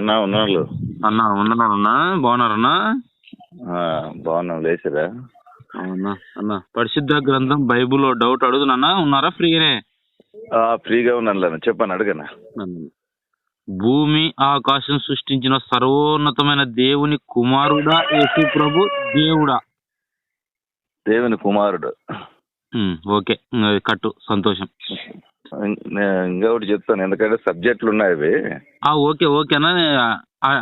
అన్నా ఉన్నాళ్ళు? అన్న ఉన్నారన్నా? బాగున్నారన్నా? ఆ, బాగున్నాం లేచిరా? అవునా? అన్న పరిశుద్ధ గ్రంథం బైబుల్ డౌట్ అడుగుతున్నా ఉన్నారా ఫ్రీగానే? ఫ్రీగా ఉన్నాను చెప్పాను అడగనా? భూమి ఆకాశం సృష్టించిన సర్వోన్నతమైన దేవుని కుమారుడా యేసు ప్రభు దేవుడా. దేవుని కుమారుడు. ఓకే. కట్టు. సంతోషం. ఇం- నేను ఇంకొకటి చెప్తాను. ఎందుకంటే సబ్జెక్టులు ఉన్నాయి అవి ఆ ఓకే ఓకేనా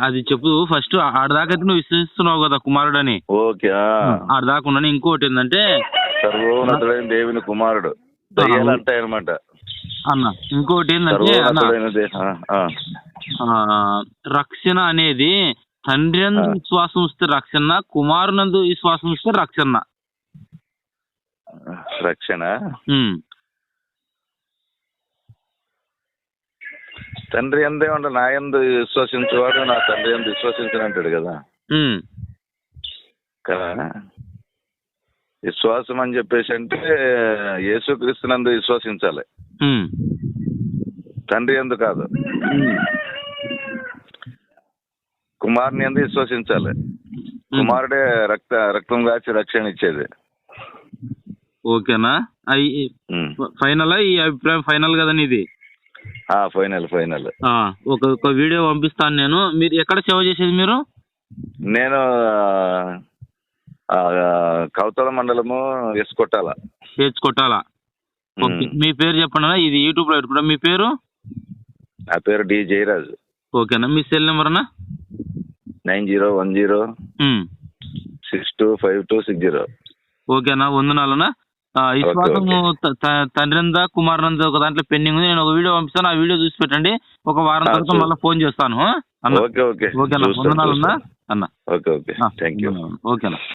అది చెప్పు. ఫస్ట్ ఆడదాకైతే నువ్వు విశ్వసిస్తున్నావు కదా కుమారుడని. ఓకే ఆ. ఆడదాకా ఉండని ఇంకోటి ఏంటంటే సర్వోన్నతుడైన దేవుని కుమారుడు. అనమాట అన్న ఇంకోటి ఏంటంటే రక్షణ అనేది తండ్రి. విశ్వాసం ఇస్తే రక్షణ కుమారునందు విశ్వాసం ఇస్తే రక్షణ. రక్షణ? తండ్రి ఎందే ఉండ నా ఎందు విశ్వసించేవాడు నా తండ్రి ఎందు విశ్వసించను అంటాడు కదా. కదా? విశ్వాసం అని చెప్పేసి అంటే యేసుక్రీస్తునందు విశ్వసించాలి. తండ్రి ఎందు కాదు. కుమారుని ఎందు విశ్వసించాలి. కుమారుడే రక్త రక్తం కాచి రక్షణ ఇచ్చేది. ఓకేనా. ఫైనల్? ఈ అభిప్రాయం ఫైనల్ కదా నీది? ఆ ఫైనల్ ఫైనల్. ఒక ఒక వీడియో పంపిస్తాను నేను. మీరు ఎక్కడ సేవ చేసేది మీరు? నేను కౌతల మండలము పేజ్ కొట్టాలా ఓకే. మీ పేరు చెప్పండి. ఇది యూట్యూబ్లో పెట్టుకుంటా. మీ పేరు? నా పేరు డి జయరాజు. ఓకేనా మీ సెల్ నెంబర్ అన్నా? Nine zero one zero. Six two five two six zero. ఓకేనా వందనాలనా విశ్వాసము తండ్రిందా కుమారునందా ఒక దాంట్లో పెండింగ్ ఉంది. నేను ఒక వీడియో పంపిస్తాను. ఆ వీడియో చూసి పెట్టండి. ఒక వారం తర్వాత మళ్ళీ ఫోన్ చేస్తాను? అన్న. Okay okay. చూస్తాను. అన్న. Okay okay. ఆ, థ్యాంక్ యూ. వందనాలు. ఓకేనా